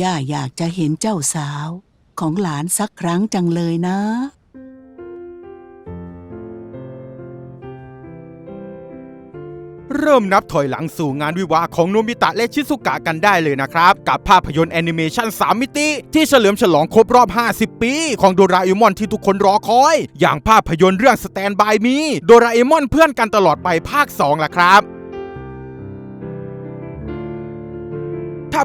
ย่าอยากจะเห็นเจ้าสาวของหลานสักครั้งจังเลยนะ เริ่มนับถอยหลังสู่งานวิวาห์ของโนบิตะและชิซุกะกันได้เลยนะครับ กับภาพยนตร์แอนิเมชัน3 มิติ ที่เฉลิมฉลองครบรอบ 50 ปี ของโดราเอมอนที่ทุกคนรอคอย อย่างภาพยนตร์เรื่องสแตนบายมี โดราเอมอนเพื่อนกันตลอดไปภาค 2 ล่ะครับ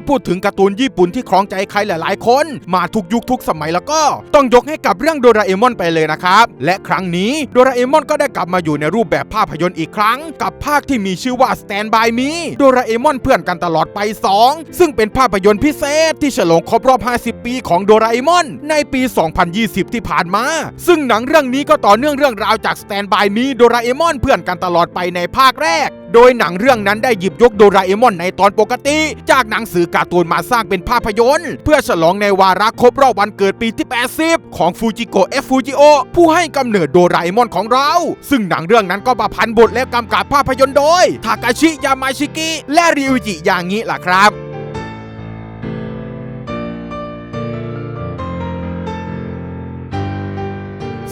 พูดถึงการ์ตูนญี่ปุ่นที่ครองใจใครหลาย ๆ คน มาทุกยุคทุกสมัยแล้วก็ ต้องยกให้กับเรื่องโดราเอมอนไปเลยนะครับ และครั้งนี้โดราเอมอนก็ได้กลับมาอยู่ในรูปแบบภาพยนตร์อีกครั้ง กับภาคที่มีชื่อว่า Stand by Me โดราเอมอนเพื่อนกันตลอดไป 2 ซึ่งเป็นภาพยนตร์พิเศษที่ฉลองครบรอบ 50 ปีของโดราเอมอน ในปี 2020 ที่ผ่านมา ซึ่งหนังเรื่องนี้ก็ต่อเนื่องเรื่องราวจาก Stand by Me โดราเอมอนเพื่อนกันตลอดไปในภาคแรก โดยหนังเรื่องนั้นได้หยิบยกโดราเอมอนในตอนปกติ จากหนังสือการ์ตูนมาสร้างเป็นภาพยนตร์ เพื่อฉลองในวาระครบรอบวันเกิดปีที่ 80 ของฟูจิโกะเอฟฟูจิโอผู้ให้กำเนิดโดราเอมอนของเรา ซึ่งหนังเรื่องนั้นก็ประพันธ์บทและกำกับภาพยนตร์โดย ทากาชิยามาชิกิ และริวจิยางิล่ะครับ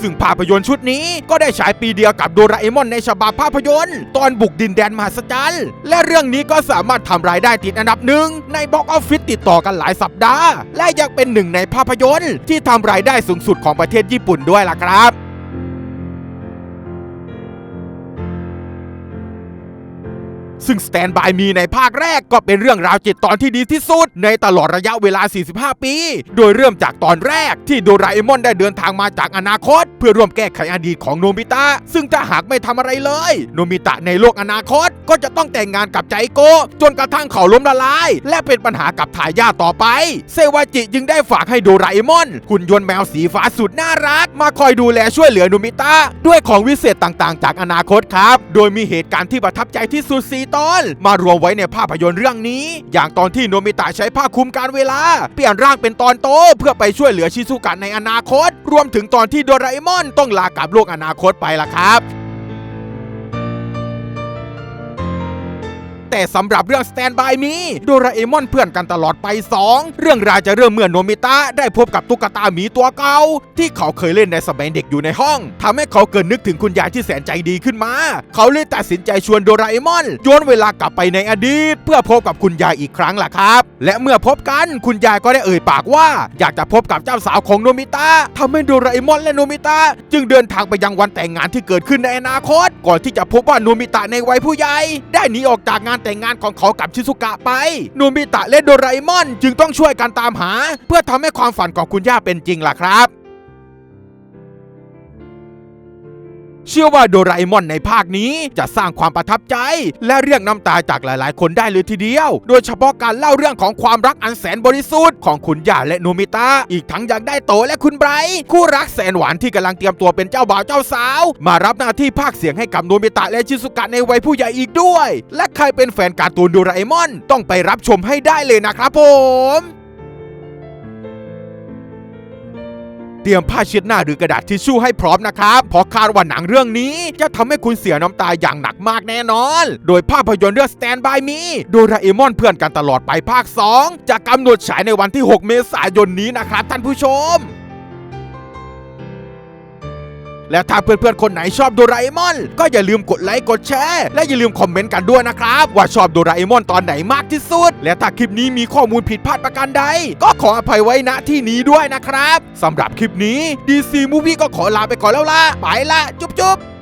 ซึ่งภาพยนตร์ชุดนี้ก็ได้ฉายปีเดียวกับโดราเอมอนในฉบับภาพยนตร์ ตอนบุกดินแดนมหัศจรรย์ และเรื่องนี้ก็สามารถทำรายได้ติดอันดับหนึ่งในบ็อกออฟฟิศติดต่อกันหลายสัปดาห์ และยังเป็นหนึ่งในภาพยนตร์ ที่ทำรายได้สูงสุดของประเทศญี่ปุ่นด้วยล่ะครับ ซึ่ง Stand by Me ในภาคแรกก็เป็นเรื่องราวจิตตอนที่ดีที่สุด ในตลอดระยะเวลา 45 ปี โดยเริ่มจากตอนแรกที่โดราเอมอนได้เดินทางมาจากอนาคต เพื่อร่วมแก้ไขอดีตของโนบิตะซึ่งถ้าหากไม่ทำอะไรเลย โนบิตะในโลกอนาคต ก็จะต้องแต่งงานกับใจโก จนกระทั่งเขาล้มละลาย และเป็นปัญหากับทายาทต่อไป เซวาจิจึงได้ฝากให้โดราเอมอนหุ่นยนต์แมวสีฟ้าสุดน่ารัก มาคอยดูแลช่วยเหลือโนบิตะด้วยของวิเศษต่างๆ จากอนาคตครับ โดยมีเหตุการณ์ที่ประทับใจที่สุดสีตอน มารวมไว้ในภาพยนตร์เรื่องนี้ อย่างตอนที่โนมิตะใช้ผ้าคลุมการเวลา เปลี่ยนร่างเป็นตอนโต เพื่อไปช่วยเหลือชิซุกะในอนาคต รวมถึงตอนที่โดราเอมอนต้องลากลับโลกอนาคตไปล่ะครับ แต่สำหรับเรื่อง Stand by Me โดราเอมอนเพื่อนกันตลอดไป 2 เรื่องราวจะเริ่มเมื่อโนมิตะได้พบกับตุ๊กตาหมีตัวเก่าที่เขาเคยเล่นในสมัยเด็กอยู่ในห้องทำให้เขาเกิดนึกถึงคุณยายที่แสนใจดีขึ้นมา เขาเลยตัดสินใจชวนโดราเอมอนย้อนเวลากลับไปในอดีต เพื่อพบกับคุณยายอีกครั้งล่ะครับ และเมื่อพบกันคุณยายก็ได้เอ่ยปากว่า อยากจะพบกับเจ้าสาวของโนมิตะทำให้โดราเอมอนและโนมิตะจึงเดินทางไปยังวันแต่งงานที่เกิดขึ้นในอนาคต ก่อนที่จะพบว่าโนมิตะในวัยผู้ใหญ่ได้หนีออกจากงานแต่งงานของเขากับชิซุกะไปโนบิตะและโดราเอมอน จึงต้องช่วยกันตามหา เพื่อทำให้ความฝันของคุณย่าเป็นจริงล่ะครับ เชื่อว่าโดราเอมอนในภาคนี้จะสร้างความประทับใจ และเรียกน้ำตาจากหลายๆ คนได้เลยทีเดียว โดยเฉพาะการเล่าเรื่องของความรักอันแสนบริสุทธิ์ของคุณย่าและโนมิตะอีกทั้งยังได้โตและคุณไบรท์คู่รักแสนหวานที่กำลังเตรียมตัวเป็นเจ้าบ่าวเจ้าสาว มารับหน้าที่ภาคเสียงให้กับโนมิตะและชิซุกะในวัยผู้ใหญ่อีกด้วย และใครเป็นแฟนการ์ตูนโดราเอมอน ต้องไปรับชมให้ได้เลยนะครับผม เตรียมผ้าเช็ดหน้าหรือกระดาษทิชชู่ให้พร้อมนะครับเพราะคาดว่าหนังเรื่องนี้ จะทำให้คุณเสียน้ำตาอย่างหนักมากแน่นอน โดยภาพยนตร์เรื่อง Stand by Me โดราเอมอนเพื่อนกันตลอดไปภาค 2 จะกำหนดฉายในวันที่ 6 เมษายนนี้นะครับท่านผู้ชม และถ้าเพื่อนๆคนไหนชอบโดราเอมอน ก็อย่าลืมกดไลค์กดแชร์และอย่าลืมคอมเมนต์กันด้วยนะครับ ว่าชอบโดราเอมอนตอนไหนมากที่สุด และถ้าคลิปนี้มีข้อมูลผิดพลาดประการใด ก็ขออภัยไว้ณที่นี้ด้วยนะครับสำหรับคลิปนี้ DC Movie ก็ขอลาไปก่อนแล้วล่ะไปละจุ๊บๆ